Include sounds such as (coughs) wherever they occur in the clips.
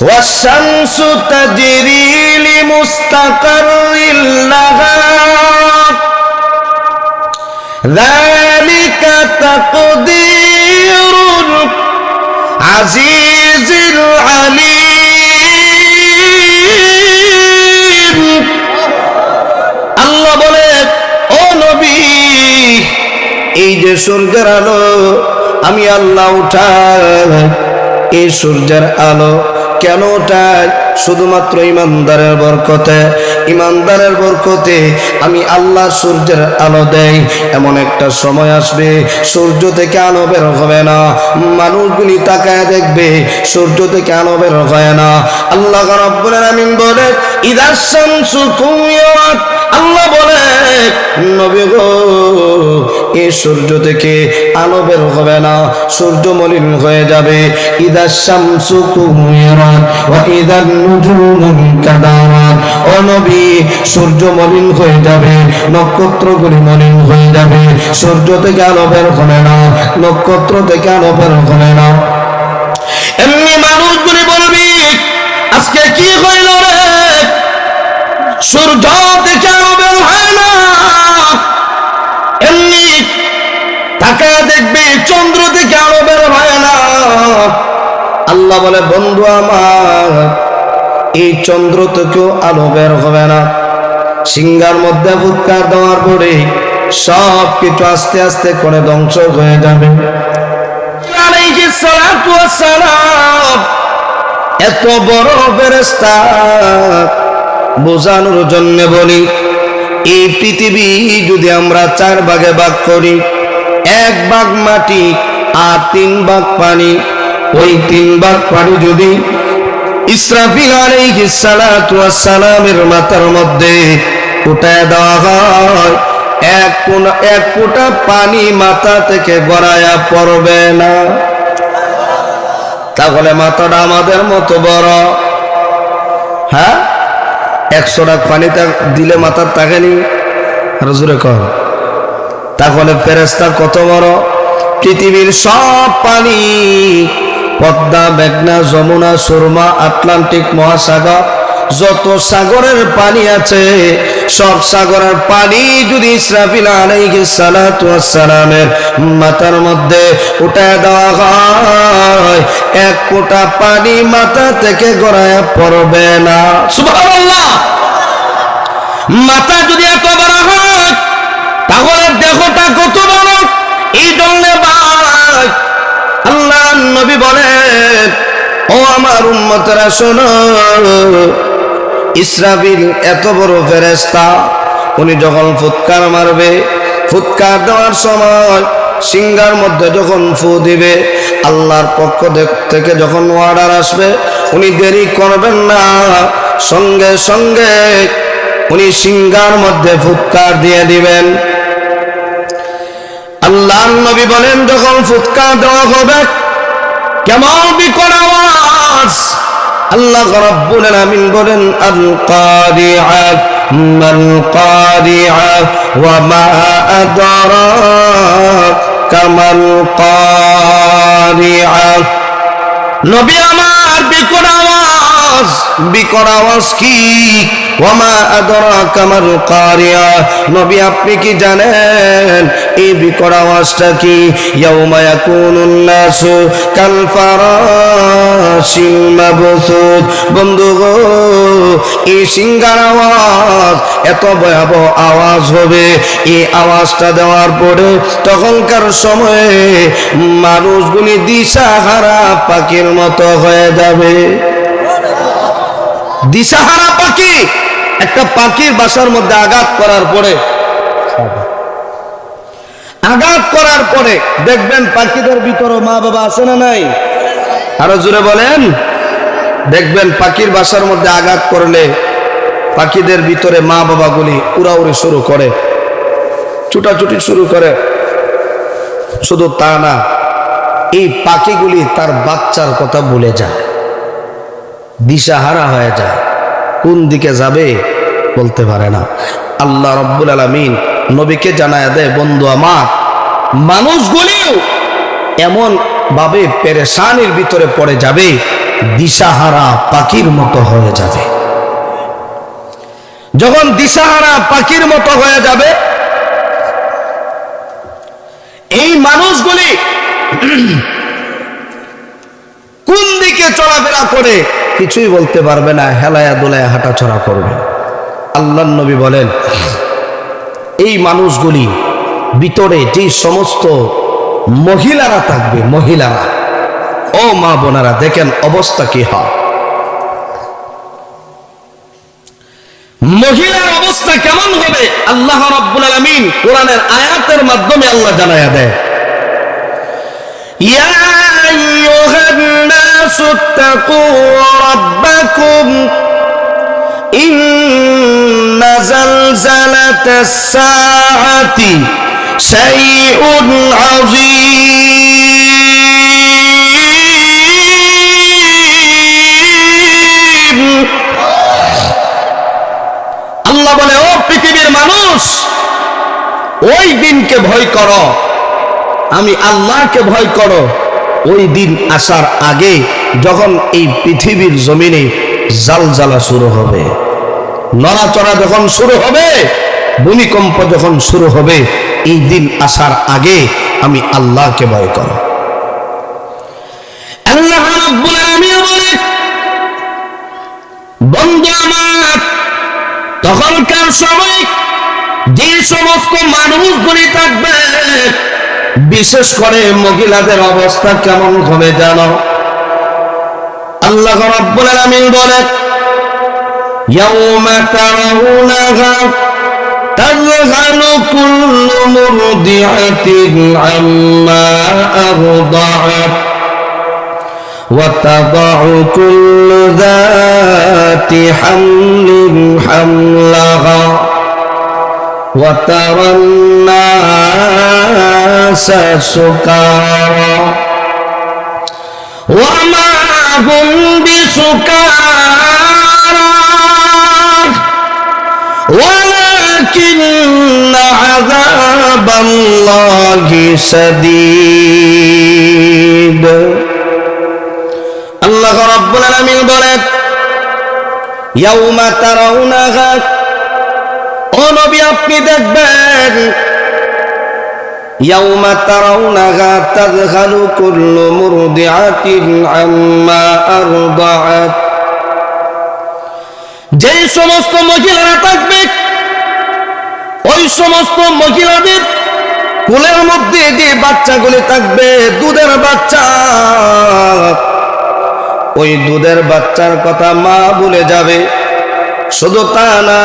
والشمس تجري لمستقر لها ذلك تقدير العزيز العليم আল্লাহ বলে ও নবী এই যে সূর্যের আলো আমি আল্লাহ উঠাই এই সূর্যের আলো কেন ওঠাই শুধুমাত্র ইমানদারের বরকতে। ইমানদারের বরকতে আমি আল্লাহ সূর্যের আলো দেই। এমন একটা সময় আসবে, সূর্য থেকে আলো বের হবে না। মানুষগুলি তাকায় দেখবে, সূর্য থেকে আলো বের হয় না। আল্লাহ রাব্বুল আলামিন বলে ইদার শামসু আল্লাহ বলে, নবী গো এই সূর্য থেকে আলো বের হবে না। সূর্য মলিন হয়ে যাবে। ইদা শামসু কুমিরাত ওয়া সূর্য মলিন হয়ে যাবে। নক্ষত্রগুলি মলিন হয়ে যাবে। সূর্য থেকে আলো বের হবে না। নক্ষত্র থেকে আলো বের হবে না। এমনি মানুষগুলি বলবি, আজকে কি হইল? আল্লাহ বলে, বন্ধু আমার, এই চন্দ্র থেকেও আলো বের হবে না। সিঙ্গার মধ্যে ফুৎকার দেওয়ার পরে সব কিছু আস্তে আস্তে করে ধ্বংস হয়ে যাবে। সালাতু ওয়াস সালাম এত বড় ফেরেস্তা বোঝানোর জন্য বলি, এই পৃথিবী যদি আমরা চার ভাগে ভাগ করি, এক ভাগ মাটি আর তিন ভাগ পানি ওই তিন ভাগ পানি যদি ইসরাফিল আলাইহিস সালাতু ওয়াস সালামের মাথার মধ্যে উঠায় দেওয়া হয়, এক কোনা এক ফোঁটা পানি মাথা থেকে গড়ায়া পড়বে না। তাহলে মাথাটা আমাদের মতো বড়। হ্যাঁ? একশো টাকা পানিতে দিলে মাথার তাকেনি আর জোরে কর। তাহলে ফেরেস্তা কত বড়? পৃথিবীর সব পানি পদ্মা, মেঘনা, যমুনা, সুরমা, আটলান্টিক মহাসাগর, যত সাগরের পানি আছে, সব সাগরের পানি যদি ইসরাফিল মাথার মধ্যে উঠায় দেওয়া হয়, এক ফোঁটা পানি মাথা থেকে গড়ায় পড়বে না। মাথা যদি এত বড় হয়, তাহলে দেহটা কত বড় বলেন ও আমার উম্মতরা, শোনো, ইসরাফিল এত বড় ফেরেস্তা উনি যখন ফুৎকার মারবে, ফুৎকার দেওয়ার সময় সিঙ্গার মধ্যে যখন ফু দিবে, আল্লাহর পক্ষ থেকে যখন অর্ডার আসবে, উনি দেরি করবেন না। সঙ্গে সঙ্গে উনি সিঙ্গার মধ্যে ফুৎকার দিয়ে দিবেন। আল্লাহ নবী বলেন, যখন ফুৎকার দেওয়া হবে কেমন বিকট আওয়াজ। আল্লাহ রাব্বুল আলামিন বলেন আল কারিআ মাল কারিআ ওয়া মা আদরাক কামাল কারিআ নবী আমার বিকট আওয়াজ। বিকট আওয়াজ কি? ওমা আদরা কারিয়া। নবী, আপনি কি জানেন এই আওয়াজটা কি? বন্ধু গো, এই সিঙ্গার আওয়াজ এত ভয়াবহ আওয়াজ হবে। এই আওয়াজটা দেওয়ার পরে তখনকার সময়ে মানুষগুলি দিশাহারা পাখির মতো হয়ে যাবে। দিশাহারা পাখি। একটা পাখির বাসার মধ্যে আঘাত করার পরে, আঘাত করার পরে দেখবেন পাখিদের ভিতরে মা বাবা আছে না নাই? আরও জোরে বলেন। দেখবেন পাখির বাসার মধ্যে আঘাত করলে পাখিদের ভিতরে মা বাবাগুলি উড়াউড়ি শুরু করে, ছুটাছুটি শুরু করে। শুধু তা না, এই পাখিগুলি তার বাচ্চার কথা ভুলে যায়। দিশাহারা হয়ে যায়। কোন দিকে যাবে বলতে পারে না। আল্লাহ রব্বুল আলমিন নবীকে জানায় দেয়, বন্ধু আমার মানুষগুলিও এমন ভাবে পেরেশানির ভিতরে পড়ে যাবে, দিশাহারা পাখির মতো হয়ে যাবে। যখন দিশাহারা পাখির মতো হয়ে যাবে, এই মানুষগুলি কোন দিকে চলাফেরা করে কিছুই বলতে পারবে না, হেলায়া দোলায় হাঁটাচড়া করবে। আল্লাহ নবী বলেন, এই মানুষগুলি ভিতরে যে সমস্ত মহিলারা থাকবে, মহিলারা, ও মা বোনেরা, দেখেন অবস্থা কি হয়। মহিলার অবস্থা কেমন হবে? আল্লাহ রাব্বুল আলামিন কোরআনের আয়াতের মাধ্যমে আল্লাহ জানায়া দেয়, ইয়া জালজালাতাস সাআতি শাইউন আযীম আল্লাহ বলে, ও পৃথিবীর মানুষ, ওই দিনকে ভয় করো। আমি আল্লাহকে ভয় করো। ওই দিন আসার আগে যখন এই পৃথিবীর জমিনে জালজালা শুরু হবে, নড়াচড়া যখন শুরু হবে, ভূমিকম্প যখন শুরু হবে, এই দিন আসার আগে আমি আল্লাহকে ভয় করো। তখনকার সময় যে সমস্ত মানুষগুলি থাকবে, বিশেষ করে মহিলাদের অবস্থা কেমন হবে জানো? আল্লাহ রাব্বুল আলামিন বলে ইয়াউমা তারাউনাহা تذهل كل مرضعة عما أرضعت وتضع كل ذات حمل حملها وترى الناس سكارى وما هم بسكارى ولكن عذاب الله شديد আল্লাহ রাব্বুল আলামিন বলেন ইয়াউমা তারাউনাহা ও নবী আপনি দেখবেন ইয়াউমা তারাউনাহা তাযহালু কুল্লু মুরদিআতিন আম্মা আরদাআত যে সমস্ত মহিলারা থাকবে, ওই সমস্ত মহিলাদের কোলের মধ্যে যে বাচ্চাগুলি থাকবে, দুধের বাচ্চা। ওই দুধের বাচ্চার কথা মা বলে যাবে, শুধু তা না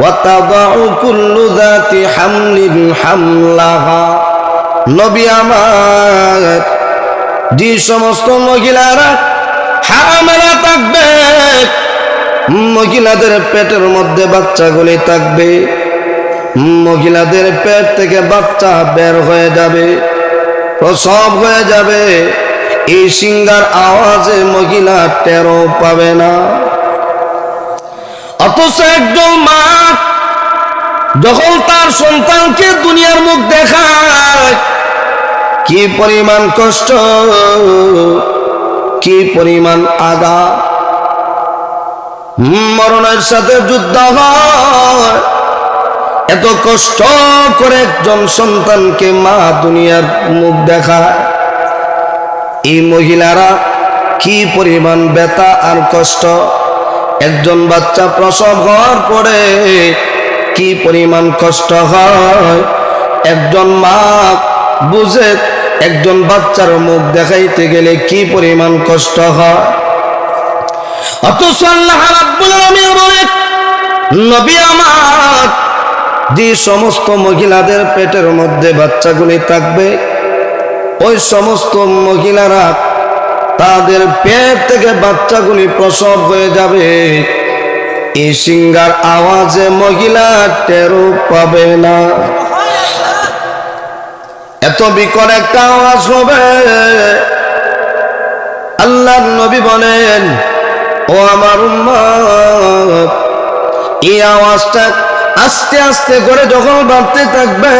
وتضع كل ذات حمل حملها নবী আমার যে সমস্ত মহিলারা হামেলা থাকবে মহিলাদের পেটের মধ্যে বাচ্চাগুলি থাকবে মহিলাদের পেট থেকে বাচ্চা বের হয়ে যাবে প্রসব হয়ে যাবে এই সিঙ্গার আওয়াজে মহিলা টেরো পাবে না অথচ একজন মা যখন তার সন্তানকে দুনিয়ার মুখ দেখায়, কি পরিমাণ কষ্ট, কি পরিমাণ আগা মরণের সাথে যুদ্ধ হয়। এত কষ্ট করে একজন সন্তানকে মা দুনিয়ার মুখ দেখায়। এই মহিলারা কি পরিমাণ ব্যথা আর কষ্ট। একজন বাচ্চা প্রসব হওয়ার পরে কি পরিমাণ কষ্ট হয়? একজন মা বুঝে একজন বাচ্চার মুখ দেখাইতে গেলে কি পরিমাণ কষ্ট হয়? যে সমস্ত মহিলাদের পেটের মধ্যে বাচ্চাগুলি থাকবে, ওই সমস্ত মহিলারা তাদের পেট থেকে বাচ্চাগুলি প্রসব হয়ে যাবে। এই সিঙ্গার আওয়াজে মহিলা টেরো পাবে না। এত বিকট একটা আওয়াজ হবে। আল্লাহর নবী বলেন, ও আমার এই আওয়াজটা আস্তে আস্তে করে যখন বাড়তে থাকবে,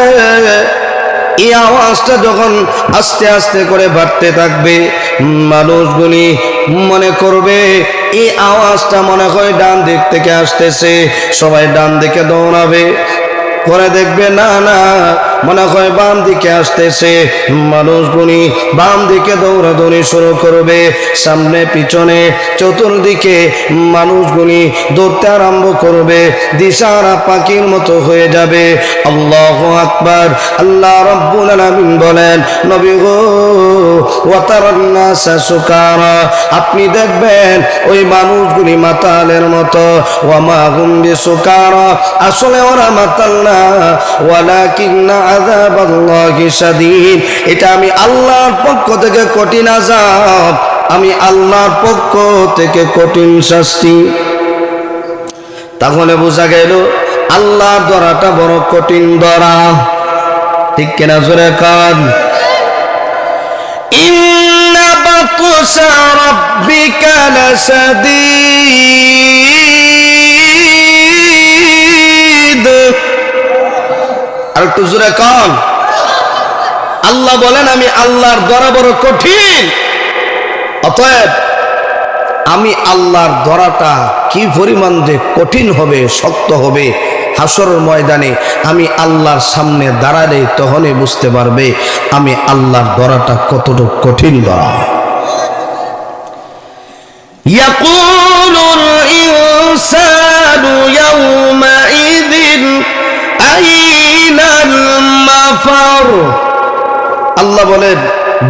এই আওয়াজটা যখন আস্তে আস্তে করে বাড়তে থাকবে মানুষগুলি মনে করবে, এই আওয়াজটা মনে হয় ডান দিক থেকে আসতেছে। সবাই ডান দিকে দৌড়াবে। পরে দেখবে, না না মনে হয় বাম দিকে আসতেছে। মানুষগুলি বাম দিকে দৌড়াদৌড়ি শুরু করবে। সামনে, পিছনে, চতুর্দিকে মানুষগুলি দৌড়তে আরম্ভ করবে। দিশারা পাখির মতো হয়ে যাবে। আল্লাহ আকবার। আল্লাহ রব্বুল আলামিন বলেন, নবী গো, ওয়াতারান্নাসা সুকারা। আপনি দেখবেন ওই মানুষগুলি মাতালের মতো ওয়ামা হুম বিসুকারা। আসলে ওরা মাতাল না। ওয়ালাকিন্না এটা আমি আল্লাহর পক্ষ থেকে কঠিন আজাব আমি আল্লাহর পক্ষ থেকে কঠিন শাস্তি। তাহলে বোঝা গেল আল্লাহ ধরাটা বড় কঠিন ধরা ঠিক কেনা জোরে কান? ইন্না বাতসা রাব্বিকা লাসাদীদ আর একটু জোরে কন। আল্লাহ বলেন, আমি আল্লাহর দরা বড় কঠিন। অতএব, আমি আল্লাহর দরাটা কি পরিমাণ যে কঠিন হবে, শক্ত হবে হাসর ময়দানে, আমি আল্লাহর সামনে দাঁড়ালে তখনই বুঝতে পারবে আমি আল্লাহর দরাটা কতটুকু কঠিন দরা ইয়াকুব কাফার আল্লাহ বলেন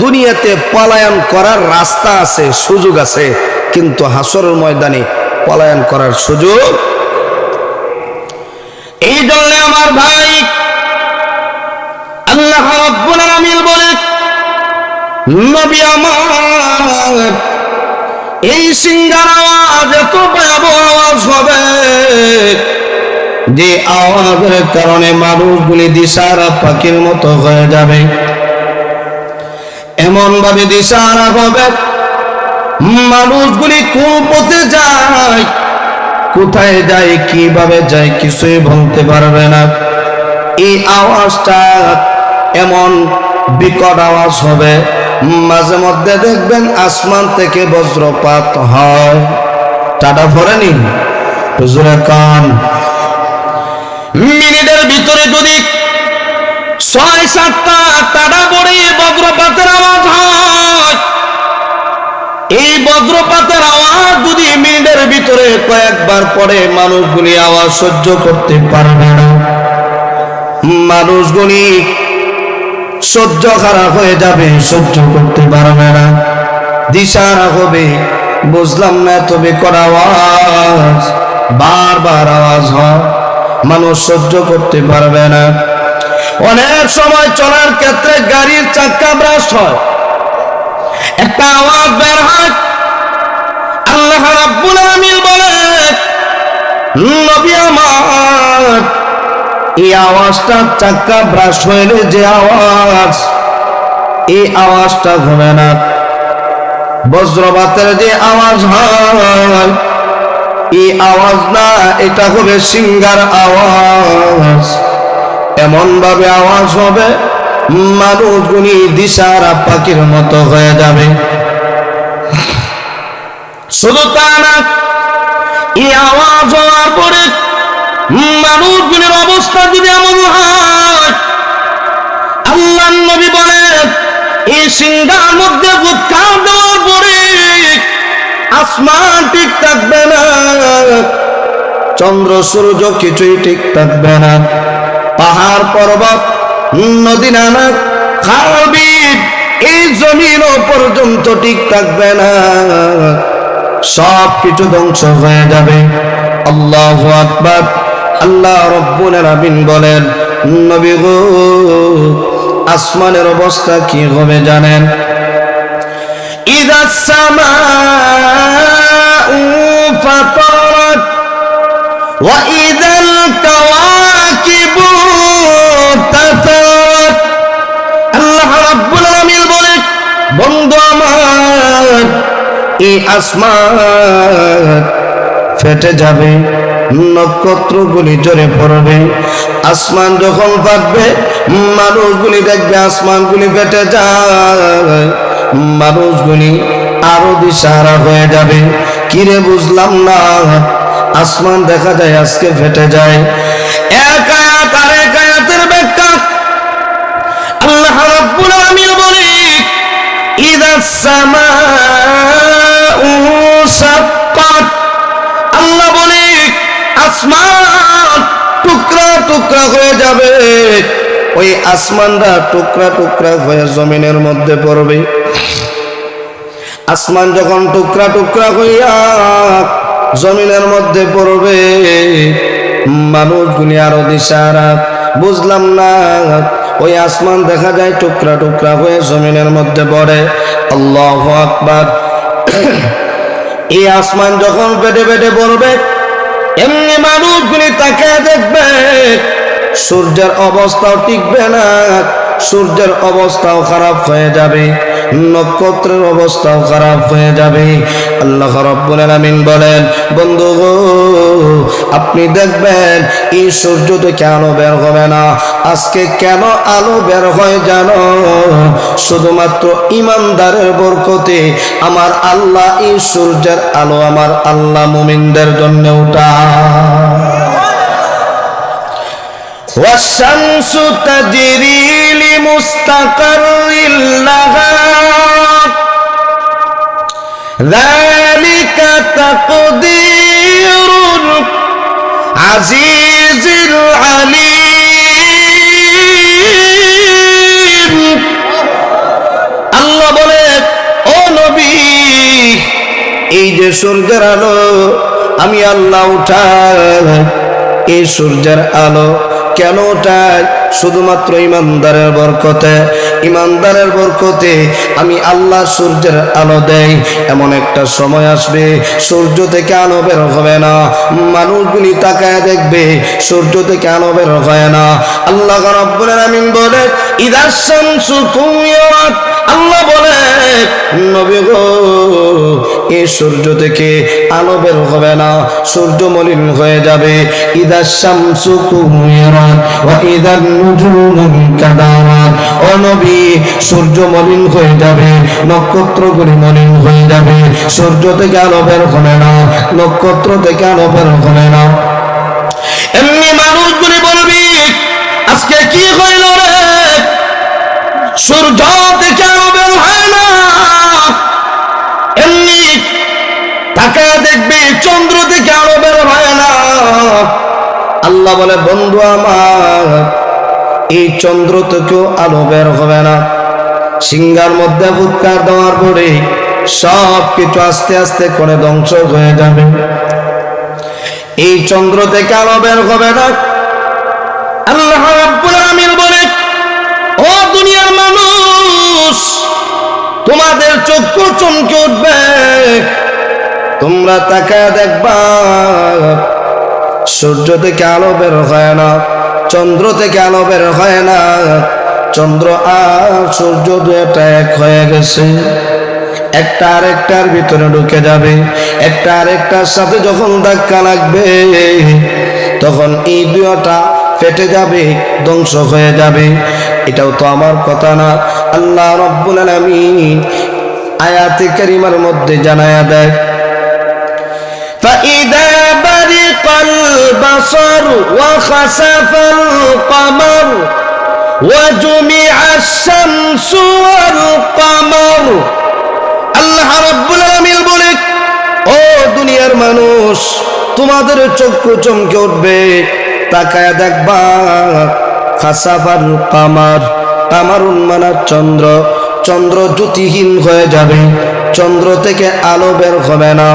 দুনিয়াতে পলায়ন করার রাস্তা আছে, সুযোগ আছে, কিন্তু হাসরের ময়দানে পলায়ন করার সুযোগ এই জন্য আমার ভাই, আল্লাহ বলে এই সিঙ্গার আওয়াজ এত ভয়াবহ আওয়াজ হবে। যে আওয়াজের কারণে মানুষগুলি দিশারা পাখির মতো হয়ে যাবে। এমন ভাবে দিশারা হবে, মানুষগুলি কোন পথে যায়, কোথায় যায়, কীভাবে যায় কিছুই বলতে পারবে না। এই আওয়াজটা এমন বিকট আওয়াজ হবে, মাঝে মধ্যে দেখবেন আসমান থেকে বজ্রপাত হয়। টাটা ভরেনি? কান মিনিটের ভিতরে যদি ছয়, সাতটা টাটা পড়ে বজ্রপাতের আওয়াজ হয়, এই বজ্রপাতের আওয়াজ যদি মিনিটের ভিতরে কয়েকবার পরে মানুষগুলি আওয়াজ সহ্য করতে পারবে না। মানুষগুলি সহ্য খারাপ হয়ে যাবে, সহ্য করতে পারবে না। দিশারা হবে, বুঝলাম না, তবে করা আওয়াজ, বারবার আওয়াজ হয়। মানুষ সহ্য করতে পারবে না। অনেক সময় চলার ক্ষেত্রে গাড়ির চাক্কা ব্রাশ হয়। একটা আওয়াজ বের হয়। আল্লাহ রাব্বুল আলামিন বলে নবী আমার, এই আওয়াজটা চাক্কা ব্রাশ হইলে যে আওয়াজ, এই আওয়াজটা ঘুমে না। বজ্রপাতের যে আওয়াজ হয় এই আওয়াজ না, এটা হবে সিঙ্গার আওয়াজ। এমন ভাবে আওয়াজ হবে পাখির মতো হয়ে যাবে। শুধু তা না, এই আওয়াজ হওয়ার পরে মানুষগুলির অবস্থা যদি এমন হয় আল্লাহ নবী বলেন, এই মধ্যে উৎখার দেওয়ার পরে আসমান ঠিক থাকবে না, চন্দ্র, সূর্য কিছুই ঠিক থাকবে না। পাহাড়, পর্বত, নদী, নানা খালবিদ এই জমিনও পর্যন্ত ঠিক থাকবে না। সব কিছু ধ্বংস হয়ে যাবে। আল্লাহ আকবার। আল্লাহ রব্বুল আলামিন বলেন, নবী গো, আসমানের অবস্থা কি হবে জানেন? সামাউ ফাতারাত ওয়া ইদাল কাওয়াকিবু তাতারাত। আল্লাহ রাব্বুল আলামিন বলেন, বন্ধু আমার, এই আসমান ফেটে যাবে, নক্ষত্রগুলি জোরে পড়বে, আসমান যখন ফাটবে, মানুষগুলি দেখবে আসমানগুলি ফেটে যায়। মানুষগুলি আরও দিশারা হয়ে যাবে। কিরে বুঝলাম না। আসমান দেখা যায় আজকে ফেটে যায়। এক আল্লাহ বলে আল্লাহ বলে, আসমান টুকরা টুকরা হয়ে যাবে। ওই আসমানটা টুকরা টুকরা হয়ে জমিনের মধ্যে পড়বে। আসমান যখন টুকরা টুকরা হইয়া জমিনের মধ্যে পড়বে মানুষগুলি আরও দিশারা, বুঝলাম না, ওই আসমান দেখা যায় টুকরা টুকরা হয়ে জমিনের মধ্যে পড়ে। আল্লাহ আকবার। এই আসমান যখন পেটে পেটে পড়বে, এমনি মানুষগুলি তাকে দেখবে, সূর্যের অবস্থাও টিকবে না। সূর্যের অবস্থাও খারাপ হয়ে যাবে, নক্ষত্রের অবস্থাও খারাপ হয়ে যাবে। আল্লাহ রাব্বুল আলামিন বলেন, বন্ধু গো, আপনি দেখবেন, এই সূর্য থেকে আলো বের হবে না। আজকে কেন আলো বের হয় জানো? শুধুমাত্র ইমানদারের বরকতে আমার আল্লাহ এই সূর্যের আলো আমার আল্লাহ মুমিনদের জন্য উঠা والشمس تجري لمستقر لها ذلك تقدير العزيز العليم আল্লাহ বলে ও নবী এই যে সূর্যের আলো আমি আল্লাহ উঠাই এই সূর্যের আলো কেন ওটাই শুধুমাত্র ইমানদারের বরকতে। ইমানদারের বরকতে আমি আল্লাহ সূর্যের আলো দেই। এমন একটা সময় আসবে, সূর্য থেকে আলো বের হবে না। মানুষগুলি তাকায় দেখবে, সূর্য থেকে আলো বের হয় না। আল্লাহ রব্বুল আলামিন বলে আল্লাহ বলে এই সূর্য থেকে আলো বের হবে না, সূর্য মলিন হয়ে যাবে। ও নবী, সূর্য মলিন হয়ে যাবে, নক্ষত্রগুলি মলিন হয়ে যাবে। সূর্য থেকে আলো বের হবে না, নক্ষত্র থেকে আলো বের হবে না। এমনি মানুষগুলি বলবি, আজকে কি হইল রে? সূর্য বের হয় না। এমনি তাকায় দেখবি, চন্দ্র আলো বের হয় না। আল্লাহ বলে, বন্ধু আমার, এই চন্দ্র আলো বের হবে না। সিঙ্গার মধ্যে ফুৎকার দেওয়ার পরে সব কিছু আস্তে আস্তে করে ধ্বংস হয়ে যাবে। এই চন্দ্র থেকে আলো বের হবে না। আল্লাহ আলামিন তোমরা তাকায় দেখবা, সূর্য থেকে আলো বের হয় না, চন্দ্র থেকে আলো বের হয় না, চন্দ্র আর সূর্য দুটা এক হয়ে গেছে। একটা আরেকটার ভিতরে ঢুকে যাবে, একটা আরেকটার সাথে যখন ধাক্কা লাগবে, তখন এই দুটা ফেটে যাবে, ধ্বংস হয়ে যাবে। এটাও তো আমার কথা না। আল্লাহ রব্বুল আলামিন আয়াতে কারিমার মধ্যে জানায়া দেয় فإذا برق البصر وخسف القمر وجمع الشمس والقمر আল্লাহ রাব্বুল আলামিন বলে ও দুনিয়ার মানুষ তোমাদের চক্ষু চমকে উঠবে তাকায় দেখবা খাসাফাল কামার কামারুন মানার চন্দ্র চন্দ্র জ্যোতিহীন হয়ে যাবে চন্দ্র থেকে আলো বের হবে না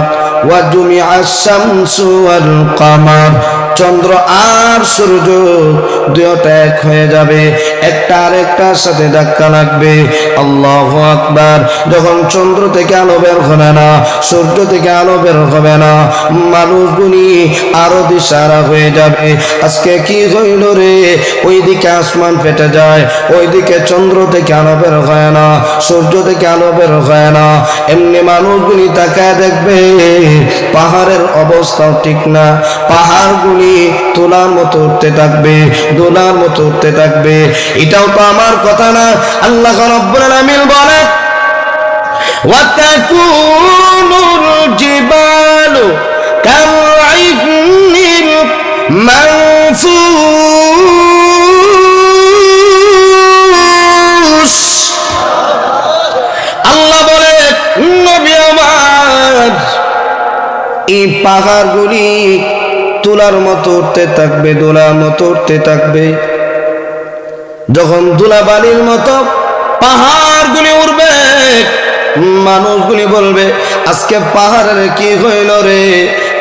ودمع الشمس والقمر চন্দ্র আর সূর্য দুইটা এক হয়ে যাবে। একটা আরেকটার সাথে ধাক্কা লাগবে। আল্লাহ আকবার। যখন চন্দ্র থেকে আলো বের হবে না, সূর্য থেকে আলো বের হবে না, মানুষগুলি আরও দিশারা হয়ে যাবে। আজকে কি হইল রে? ওইদিকে আসমান ফেটে যায়, ওইদিকে চন্দ্র থেকে আলো বের হয় না, সূর্য থেকে আলো বের হয় না। এমনি মানুষগুলি তাকায় দেখবে, পাহাড়ের অবস্থাও ঠিক না। পাহাড়গুলি তোলার মতো উঠতে থাকবে দোলার মতো উঠতে থাকবে। এটাও তো আমার কথা না। আল্লাহ রব্বুল বলে ওয়াতাকুনুল জিবালু কালআইনিল মানফুস। আল্লাহ বলে নবী আমার, এই পাহাড়গুলি তুলার মতো উঠতে থাকবে, দোলার মতো উঠতে থাকবে। যখন দুলা বালির মতো পাহাড়গুলি উঠবে মানুষগুলি বলবে, আজকে পাহাড়ের কি হইল রে?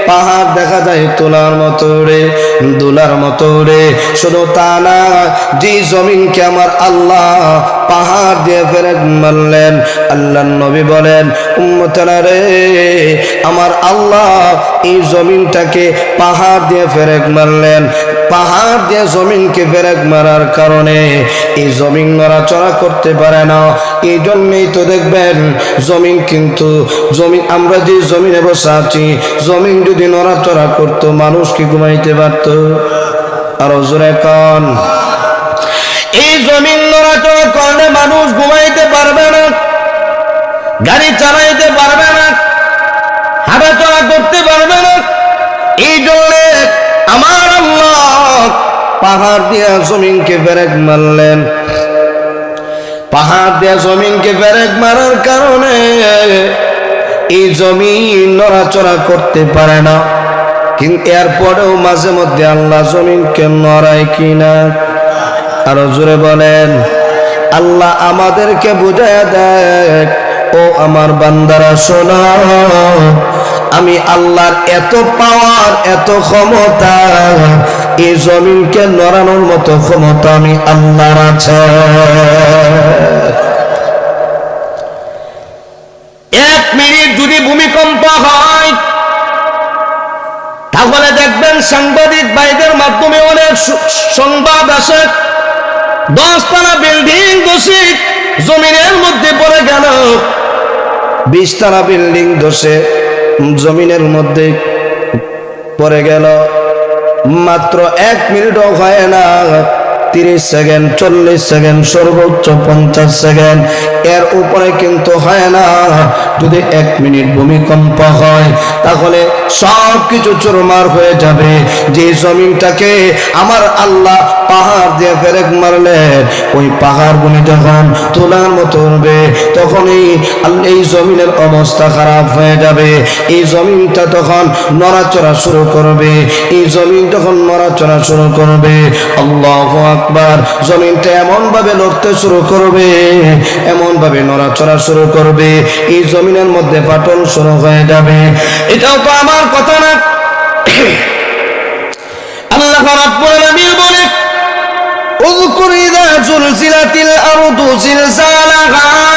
পাহাড় দেখা যায় তোলার মতো রে দুলার মতো রে শুধু তা না যে জমিনকে আমার আল্লাহ পাহাড় দিয়ে ফেরত মারলেন। আল্লাহ নবী বলেন, উম্মতারা আমার আল্লাহ এই জমিনটাকে পাহাড় দিয়ে ফেরেক মারলেন। পাহাড় দিয়ে জমিনকে ফেরেক মারার কারণে এই জমিন নড়াচড়া করতে পারে না। এই জন্যই তো দেখবেন, জমিন কিন্তু, জমিন, আমরা যে জমিনে বসে আছি, জমিন যদি নড়াচড়া করতো, মানুষ কি ঘুমাইতে পারতো? আরও জোরে কন। এই জমিন মানুষ ঘুমাইতে পারবে না, গাড়ি চালাইতে পারবে না হাঁটাচলা করতে পারবে না, এই জন্য আমার পাহাড় দিয়া জমিনকে ফেরেক মারলেন। পাহাড় দিয়া জমিনকে ফেরেক মারার কারণে এই জমিন নড়াচড়া করতে পারে না। কিন্তু এরপরেও মাঝে মধ্যে আল্লাহ জমিনকে নড়ায় কিনা, আরও জোরে বলেন। আল্লাহ আমাদেরকে বুঝায় দেয়, ও আমার বান্দারা, শোনা, আমি আল্লাহর এত পাওয়ার এত ক্ষমতা, এই জমিনকে নড়ানোর মতো ক্ষমতা আমি আল্লাহর আছে। এক মিনিট যদি ভূমিকম্প হয়, তাহলে দেখবেন সাংবাদিক ভাইদের মাধ্যমে অনেক সংবাদ আসে। দশতলা বিল্ডিং দোষী জমিনের মধ্যে পড়ে গেল। বিশতলা বিল্ডিং দোষে জমিনের মধ্যে পড়ে গেল। মাত্র এক মিনিটও হয় না, তিরিশ সেকেন্ড, চল্লিশ সেকেন্ড, সর্বোচ্চ পঞ্চাশ সেকেন্ড। এর উপরে কিন্তু হয় না। যদি এক মিনিট ভূমিকম্প হয়, তাহলে সব কিছু চুরমার হয়ে যাবে। যে জমিনটাকে আমার আল্লাহ পাহাড় দিয়ে ফেরেক মারলেন, ওই পাহাড়গুলি যখন তোলার মতো হবে। তখনই এই জমিনের অবস্থা খারাপ হয়ে যাবে। এই জমিনটা তখন নড়াচড়া শুরু করবে। এই জমিন তখন নড়াচড়া শুরু করবে। আল্লাহ আকবার, জমিনটা এমন ভাবে লড়তে শুরু করবে এমন ভাবে নড়াচড়া শুরু করবে। এই জমিনের মধ্যে ফাটল শুরু হয়ে যাবে। এটাও তো আমার কথা না। (coughs) আল্লাহ বলে اذكر إذا زلزلت الأرض زلزالها